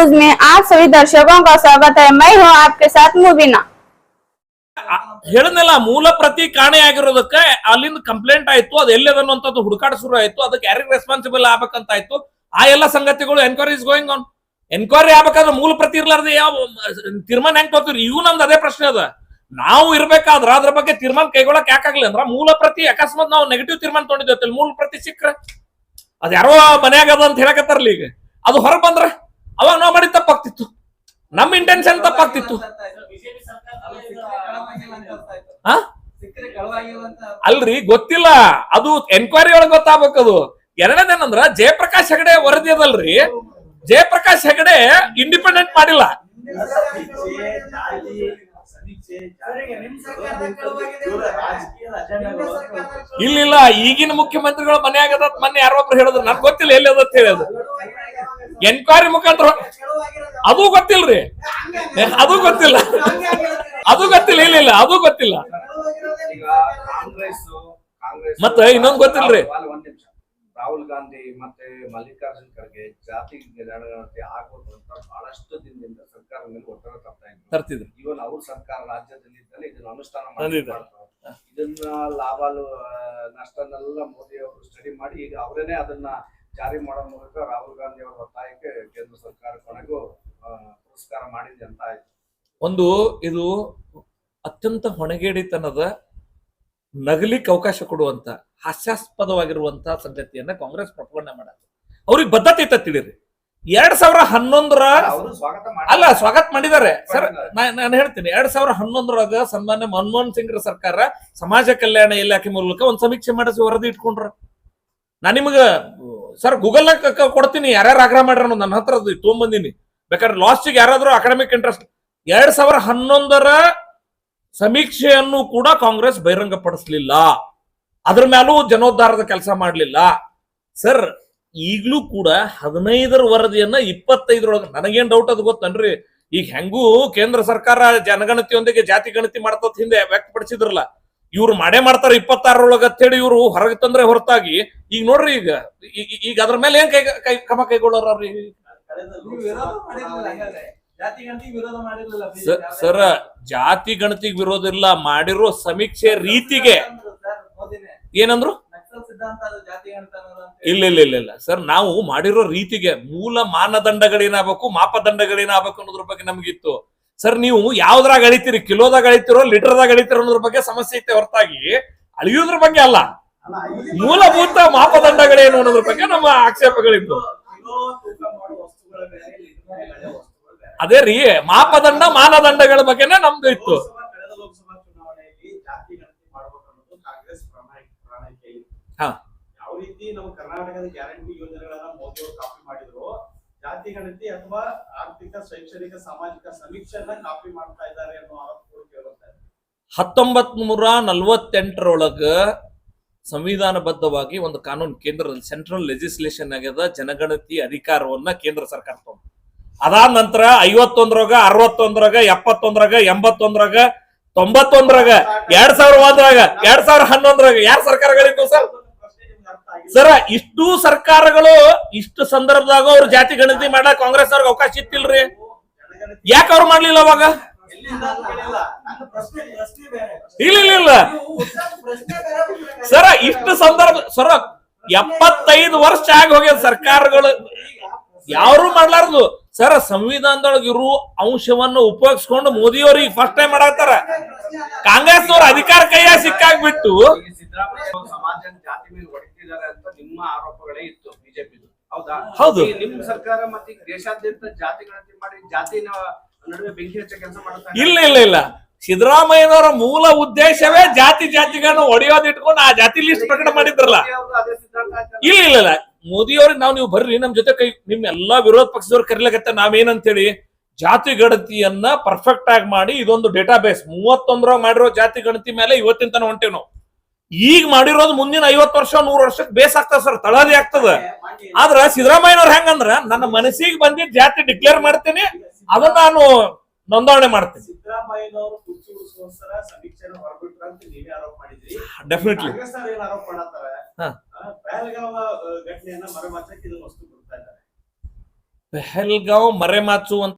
News में आप सभी दर्शकों का स्वागत है मैं हूं आपके साथ मुबीना ಹೇಳಿದ್ನಲ್ಲ ಮೂಲ ಪ್ರತಿ ಕಾಣೆ ಆಗಿರೋದಕ್ಕೆ ಅಲ್ಲಿಂದ ಕಂಪ್ಲೇಂಟ್ ಆಯ್ತು ಅದು ಎಲ್ಲಿ ಅನ್ನುವಂಥದ್ದು ಹುಡುಕಾಟ ಶುರು ಆಯ್ತು ಅದಕ್ಕೆ ಯಾರಿಗೆ ರೆಸ್ಪಾನ್ಸಿಬಲ್ ಆಗ್ಬೇಕಂತ ಆಯ್ತು ಆ ಎಲ್ಲ ಸಂಗತಿಗಳು enquiry is going on enquiry ಆಗ್ಬೇಕಾದ್ರೆ ಮೂಲ ಪ್ರತಿ ಇರ್ಲಾರ್ದೆ ಯಾವ ತೀರ್ಮಾನ ಹೆಂಗ್ ತಗೋತೀರಿ ಇವು ನಮ್ದು ಅದೇ ಪ್ರಶ್ನೆ ಅದ ನಾವು ಇರ್ಬೇಕಾದ್ರ ಅದ್ರ ಬಗ್ಗೆ ತೀರ್ಮಾನ ಕೈಗೊಳಕ್ ಯಾಕಾಗ್ಲಿ ಅಂದ್ರ ಮೂಲ ಪ್ರತಿ ಅಕಸ್ಮಾತ್ ನಾವು ನೆಗೆಟಿವ್ ತೀರ್ಮಾನ ತೊಗೊಂಡಿದ್ದೇವೆ ಮೂಲ ಪ್ರತಿ ಸಿಕ್ಕ್ರೆ ಅದ್ ಯಾರೋ ಮನ್ಯಾಗ ಅದ ಅಂತ ಹೇಳಕತ್ತಾರಲ್ಲ ಈಗ ಅದು ಹೊರಗ್ ಬಂದ್ರ ಅವಾಗ ನಾವು ಮಾಡಿದ ತಪ್ಪಾಗ್ತಿತ್ತು. ನಮ್ಮ ಇಂಟೆನ್ಷನ್ ತಪ್ಪಾಗ್ತಿತ್ತು. ಅಲ್ರಿ, ಗೊತ್ತಿಲ್ಲ. ಅದು ಎನ್ಕ್ವೈರಿ ಒಳಗೆ ಗೊತ್ತಾಗ್ಬೇಕದು ಎರಡನೇದೇನಂದ್ರ ಜಯಪ್ರಕಾಶ್ ಹೆಗಡೆ ವರದಿ ಅದಲ್ರಿ. ಜಯಪ್ರಕಾಶ್ ಹೆಗಡೆ ಇಂಡಿಪೆಂಡೆಂಟ್ ಮಾಡಿಲ್ಲ. ಇಲ್ಲ ಈಗಿನ ಮುಖ್ಯಮಂತ್ರಿಗಳು ಮನೆ ಆಗದ ಮೊನ್ನೆ ಯಾರೊಬ್ರು ಹೇಳಿದ್ರು. ನನ್ಗೆ ಗೊತ್ತಿಲ್ಲ, ಎಲ್ಲಿ ಅದ. ಎನ್ಕ್ವೈರಿ ಮುಖಾಂತರ ಅದು ಗೊತ್ತಿಲ್ರಿ. ಅದು ಗೊತ್ತಿಲ್ಲ. ಅದು ಗೊತ್ತಿಲ್ಲ ಇಲ್ಲ ಇಲ್ಲ ಅದು ಗೊತ್ತಿಲ್ಲ. ಈಗ ಕಾಂಗ್ರೆಸ್ ಕಾಂಗ್ರೆಸ್ ಮತ್ತೆ ಇನ್ನೊಂದ್ ಗೊತ್ತಿಲ್ರಿ? ರಾಹುಲ್ ಗಾಂಧಿ ಮತ್ತೆ ಮಲ್ಲಿಕಾರ್ಜುನ್ ಖರ್ಗೆ ಜಾತಿ ಜನಗಣತಿ ಆಗ್ಬೇಕು ಅಂತ ಬಹಳಷ್ಟು ದಿನದಿಂದ ಸರ್ಕಾರ ಮೇಲೆ ಒತ್ತಡ ತರ್ತಾ ಇದ್ರು. ತರ್ತಿದ್ರು. ಇವನ್ ಅವ್ರ ಸರ್ಕಾರ ರಾಜ್ಯದಲ್ಲಿ ಇದ್ದಲ್ಲಿ ಇದನ್ನ ಅನುಷ್ಠಾನ ಮಾಡಿದ್ರು ಇದನ್ನ ಲಾಭ ನಷ್ಟನೆಲ್ಲ ಮೋದಿ ಅವರು ಸ್ಟಡಿ ಮಾಡಿ ಈಗ ಅವರೇನೆ ಅದನ್ನ ಜಾರಿ ಮಾಡೋ ಮೂಲಕ ರಾಹುಲ್ ಗಾಂಧಿ ಅವರ ಒತ್ತಾಯಕ್ಕೆ ಕೇಂದ್ರ ಸರ್ಕಾರ ಕೊನೆಗೂ ಪುರಸ್ಕಾರ ಮಾಡಿದೆ ಅಂತ ಆಯ್ತು. ಒಂದು ಇದು ಅತ್ಯಂತ ಹೊಣೆಗೇಡಿತನದ ನಗಲಿಕ್ಕೆ ಅವಕಾಶ ಕೊಡುವಂತ ಹಾಸ್ಯಾಸ್ಪದವಾಗಿರುವಂತಹ ಸಂಗತಿಯನ್ನ ಕಾಂಗ್ರೆಸ್ ಪ್ರಕಟಣೆ ಮಾಡುತ್ತೆ. ಅವ್ರಿಗೆ ಬದ್ಧತೆ ಇತ್ತ ತಿಳಿರಿ. ಎರಡ್ ಸಾವಿರ ಹನ್ನೊಂದರ ಅಲ್ಲ ಸ್ವಾಗತ ಮಾಡಿದ್ದಾರೆ. ಸರ್ ನಾನು ಹೇಳ್ತೀನಿ ಎರಡ್ ಸಾವಿರ ಹನ್ನೊಂದರೊಳಗ ಸನ್ಮಾನ್ಯ ಮನಮೋಹನ್ ಸಿಂಗ್ರ ಸರ್ಕಾರ ಸಮಾಜ ಕಲ್ಯಾಣ ಇಲಾಖೆ ಮೂಲಕ ಒಂದ್ ಸಮೀಕ್ಷೆ ಮಾಡಿಸಿ ವರದಿ ಇಟ್ಕೊಂಡ್ರ. ನಾನು ನಿಮಗ ಸರ್ ಗೂಗಲ್ ಕೊಡ್ತೀನಿ. ಯಾರ್ಯಾರು ಆಗ್ರಹ ಮಾಡ್ರ ನನ್ನ ಹತ್ರ ಅದು ತೊಗೊಂಬಂದಿನಿ. ಬೇಕಾದ್ರೆ ಲಾಸ್ಟಿಗೆ ಯಾರಾದ್ರೂ ಅಕಾಡೆಮಿಕ್ ಇಂಟ್ರೆಸ್ಟ್ ಎರಡ್ ಸಾವಿರ ಹನ್ನೊಂದರ ಸಮೀಕ್ಷೆಯನ್ನು ಕೂಡ ಕಾಂಗ್ರೆಸ್ ಬಹಿರಂಗ ಪಡಿಸ್ಲಿಲ್ಲ ಅದ್ರ ಮೇಲೂ ಜನೋದ್ಧಾರದ ಕೆಲಸ ಮಾಡಲಿಲ್ಲ. ಸರ್ ಈಗ್ಲೂ ಕೂಡ ಹದಿನೈದರ ವರದಿಯನ್ನ ಇಪ್ಪತ್ತೈದರೊಳಗೆ ನನಗೇನ್ ಡೌಟ್ ಅದು ಗೊತ್ತನ್ರಿ? ಈಗ ಹೆಂಗೂ ಕೇಂದ್ರ ಸರ್ಕಾರ ಜನಗಣತಿಯೊಂದಿಗೆ ಜಾತಿ ಗಣತಿ ಮಾಡ್ತದ ಹಿಂದೆ ವ್ಯಕ್ತಪಡಿಸಿದ್ರಲ್ಲ. ಇವ್ರು ಮಾಡೇ ಮಾಡ್ತಾರ ಇಪ್ಪತ್ತಾರರೊಳಗ ಅಂತೇಳಿ ಇವ್ರು ಹೊರಗೆ ತಂದ್ರೆ ಹೊರತಾಗಿ ಈಗ ನೋಡ್ರಿ ಈಗ ಈಗ ಅದ್ರ ಮೇಲೆ ಏನ್ ಕೈ ಕೈ ಕ್ರಮ ಕೈಗೊಳ್ಳೋರ್ರಿ ಅವ್ರಿ ಸರ ಜಾತಿ ಗಣತಿಗೆ ವಿರೋಧ ಇಲ್ಲ ಮಾಡಿರೋ ಸಮೀಕ್ಷೆ ರೀತಿಗೆ. ಏನಂದ್ರು? ಇಲ್ಲ ಇಲ್ಲ ಇಲ್ಲ ಇಲ್ಲ. ಸರ್ ನಾವು ಮಾಡಿರೋ ರೀತಿಗೆ ಮೂಲ ಮಾನದಂಡಗಳೇನಾಗಬೇಕು ಮಾಪದಂಡಗಳೇನಾಗಬೇಕು ಅನ್ನೋದ್ರ ಬಗ್ಗೆ ನಮಗಿತ್ತು. ಸರ್ ನೀವು ಯಾವ್ದ್ರಾಗ ಅಳಿತೀರಿ? ಕಿಲೋದಾಗ ಅಳಿತಿರೋ ಲೀಟರ್ದಾಗ ಅಳಿತಿರೋ ಅನ್ನೋದ್ರ ಬಗ್ಗೆ ಸಮಸ್ಯೆ ಐತೆ ಹೊರತಾಗಿ. ಅಳಿಯೋದ್ರ ಬಗ್ಗೆ ಅಲ್ಲ. ಮೂಲಭೂತ ಮಾಪದಂಡಗಳೇನು ಅನ್ನೋದ್ರ ಬಗ್ಗೆ ನಮ್ಮ ಆಕ್ಷೇಪಗಳಿದ್ದು. ಅದೇ ರೀ ಮಾಪದಂಡ ಮಾನದಂಡಗಳ ಬಗ್ಗೆನೇ ನಮ್ದು ಇತ್ತು. ಯಾವ ರೀತಿ ನಮ್ಮ ಕರ್ನಾಟಕದ ಗ್ಯಾರಂಟಿ ಯೋಜನೆಗಳನ್ನ ಮೋದಿ ಅವರು ಕಾಪಿ ಮಾಡಿದ್ರು ಜಾತಿ ಗಣತಿ ಅಥವಾ ಆರ್ಥಿಕ, ಶೈಕ್ಷಣಿಕ, ಸಾಮಾಜಿಕ ಸಮೀಕ್ಷೆಯನ್ನ ಕಾಪಿ ಮಾಡ್ತಾ ಇದ್ದಾರೆ ಅನ್ನೋ ಆರೋಪಗಳು ಹತ್ತೊಂಬತ್ ನೂರ ನಲ್ವತ್ತೆಂಟರೊಳಗ ಸಂವಿಧಾನಬದ್ಧವಾಗಿ ಒಂದು ಕಾನೂನು ಕೇಂದ್ರ ಸೆಂಟ್ರಲ್ ಲೆಜಿಸ್ಲೇಷನ್ ಆಗ್ಯದ, ಜನಗಣತಿ ಅಧಿಕಾರವನ್ನ ಕೇಂದ್ರ ಸರ್ಕಾರ ತಗೊಂಡು. ಅದಾದ ನಂತರ ಐವತ್ತೊಂದ್ರಾಗ ಅರವತ್ತೊಂದ್ರಾಗ ಎಪ್ಪತ್ತೊಂದ್ರಾಗ ಎಂಬತ್ತೊಂದ್ರಾಗ ತೊಂಬತ್ತೊಂದ್ರಾಗ ಎರಡ್ ಸಾವಿರ ಒಂದ್ರಾಗ ಎರಡ್ ಸಾವಿರ ಹನ್ನೊಂದ್ರಾಗ ಯಾರ ಸರ್ಕಾರಗಳಿತ್ತು ಸರ್ ಪ್ರಶ್ನೆ ನಿಮ್ಗೆ ಅರ್ಥ ಆಗಿಲ್ಲ ಸರ, ಇಷ್ಟು ಸರ್ಕಾರಗಳು ಇಷ್ಟು ಸಂದರ್ಭದಾಗ ಅವ್ರ ಜಾತಿ ಗಣತಿ ಮಾಡಕ್ ಕಾಂಗ್ರೆಸ್ ಅವ್ರಿಗೆ ಅವಕಾಶ ಇತ್ತಿಲ್ರಿ ಯಾಕ ಅವ್ರು ಮಾಡ್ಲಿಲ್ಲ ಅವಾಗ? ಇಲ್ಲ ಇಲ್ಲ ಇಲ್ಲ. ಸರ, ಇಷ್ಟು ಸಂದರ್ಭ, ಸರ, ಎಪ್ಪತ್ತೈದು ವರ್ಷ ಆಗಿ ಹೋಗ್ಯದ ಸರ್ಕಾರಗಳು. ಯಾರು ಮಾಡ್ಲಾರ್ದು. ಸರ, ಸಂವಿಧಾನದೊಳಗೆ ಇರು ಅಂಶವನ್ನು ಉಪಯೋಗಿಸ್ಕೊಂಡು ಮೋದಿ ಅವ್ರಿಗೆ ಫಸ್ಟ್ ಟೈಮ್ ಮಾಡತ್ತಾರ ಕಾಂಗ್ರೆಸ್ ಅವ್ರ ಅಧಿಕಾರ ಕೈಯ ಸಿಕ್ಕಾಗ್ಬಿಟ್ಟು ನಿಮ್ಮ ಆರೋಪಗಳೇ ಇತ್ತು ಬಿಜೆಪಿದು. ಹೌದಾ? ಹೌದು. ನಿಮ್ಮ ಸರ್ಕಾರ ಮತ್ತೆ ದೇಶಾದ್ಯಂತ ಜಾತಿ ಗಣತಿ ಮಾಡಿ ಜಾತಿನ ನಡುವೆ ಬೆಂಕಿ ಹಚ್ಚ ಕೆಲಸ ಇಲ್ಲ ಇಲ್ಲ ಇಲ್ಲ. ಸಿದ್ದರಾಮಯ್ಯನವರ ಮೂಲ ಉದ್ದೇಶವೇ ಜಾತಿ ಜಾತಿಗಳನ್ನು ಒಡೆಯೋದು ಇಟ್ಕೊಂಡು ಆ ಜಾತಿ ಲಿಸ್ಟ್ ಪ್ರಕಟ ಮಾಡಿದ್ರಲ್ಲ? ಇಲ್ಲ ಇಲ್ಲ ಇಲ್ಲ. ಮೋದಿಯವ್ರಿಗೆ ನಾವು ನೀವು ಬರ್ರಿ ನಮ್ ಜೊತೆ ಕೈ ನಿಮ್ ಎಲ್ಲಾ ವಿರೋಧ ಪಕ್ಷದವ್ರು ಕರಿಲಕತ್ತ ನಾವೇನಂತೇಳಿ ಜಾತಿ ಗಣತಿಯನ್ನ ಪರ್ಫೆಕ್ಟ್ ಆಗಿ ಮಾಡಿ ಇದೊಂದು ಡೇಟಾ ಬೇಸ್ ಮೂವತ್ತೊಂದ್ರ ಮಾಡಿರೋ ಜಾತಿ ಗಣತಿ ಮೇಲೆ ಇವತ್ತಿನ ತನ ಹೊಂಟೇವ್ ನಾವು. ಈಗ ಮಾಡಿರೋದು ಮುಂದಿನ ಐವತ್ತು ವರ್ಷ ನೂರು ವರ್ಷಕ್ಕೆ ಬೇಸ್ ಆಗ್ತದ ಸರ್ ತಳದಿ ಆಗ್ತದ. ಆದ್ರ ಸಿದ್ದರಾಮಯ್ಯನವ್ರ ಹೆಂಗಂದ್ರ ನನ್ನ ಮನಸ್ಸಿಗೆ ಬಂದಿದ್ದ ಜಾತಿ ಡಿಕ್ಲೇರ್ ಮಾಡ್ತೀನಿ ಅದನ್ನ ನಾನು ನೋಂದಣಿ ಮಾಡ್ತೀನಿ. ಡೆಫಿನೆಟ್ಲಿ ಪೆಹಲ್ಗಾಂವ್ ಮರೆಮಾಚು ಅಂತ